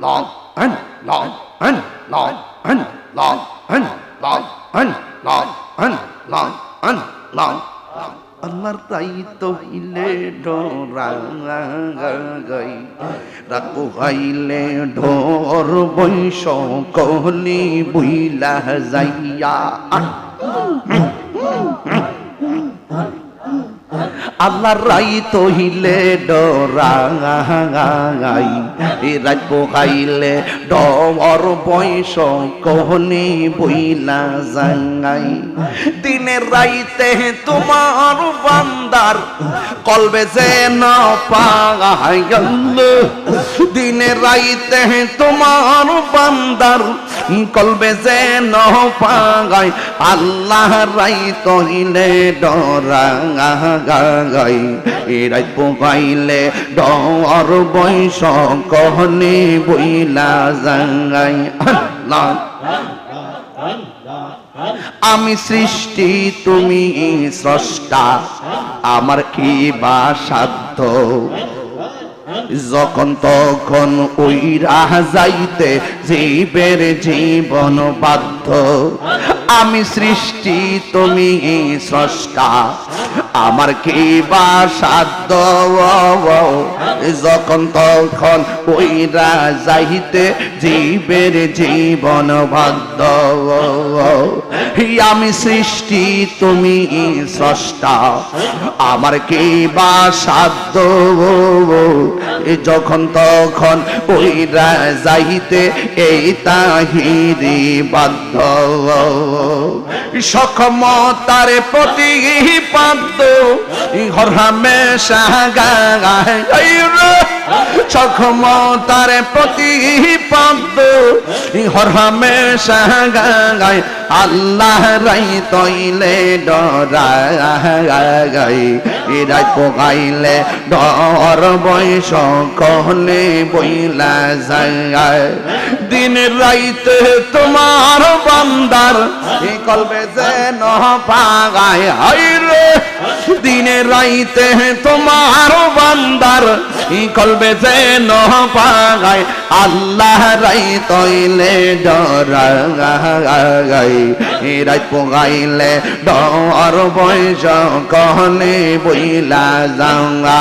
long, and long, and long, and long, and long, and long, and long, and long. আল্লাহর তাই তো হিলে ডরাই রাখো হাইলে ঢোর বৈশ কহলি বুইলা যাইয়া আল্লাহর রাই তহিলে ডরাই এ রাত পোহাইলে ডর বয়স কহনি বইলা জাঙ্গাই দিনের রাইতে তোমার বান্দার কলবে যে না পাগাইল দিনের রাইতে তোমার বান্দার কলবে যে ন পাগাই আল্লাহ রাই তহিলে ডরাই এ রাত পোহাইলে ডর বয়স কহনি বইলা জাঙ্গাই আল্লাহ। আমি সৃষ্টি, তুমি স্রষ্টা, আমার কি বা সাধ্য? যখন তখন ওই রাহ যাইতে জীবের জীবন বাধ্য। আমি সৃষ্টি, তুমি স্রষ্টা। আমার কি বা সাধ্য যখন তখন ওই যাইতে জীবের জীবন বাধ্য আমি সৃষ্টি, তুমি স্রষ্টা। আমার কি বা সাধ্য যখন তখন ওই যাইতে এই তাহিরি বাধ্য সক্ষমতার প্রতি পাদ্য হরহামে সাগায় সক্ষমতার প্রতি পাদ্য হরহামে সাগায় আল্লাহ রাই তৈলে ডরাই এরাই পোগাইলে ডর বয়স কহলে বইলা যায়। দিন রাইতে তোমার বান্দার এ কলবে যে ন পাগায় হাই রে। দিনে রাইতে তোমার বান্দার ই কলবে যে ন পাগায়, আল্লাহ রাই তৈলে ডরাই। রাই পোগাইলে ডর বয়স কহলে বইলা যাঙ্গা।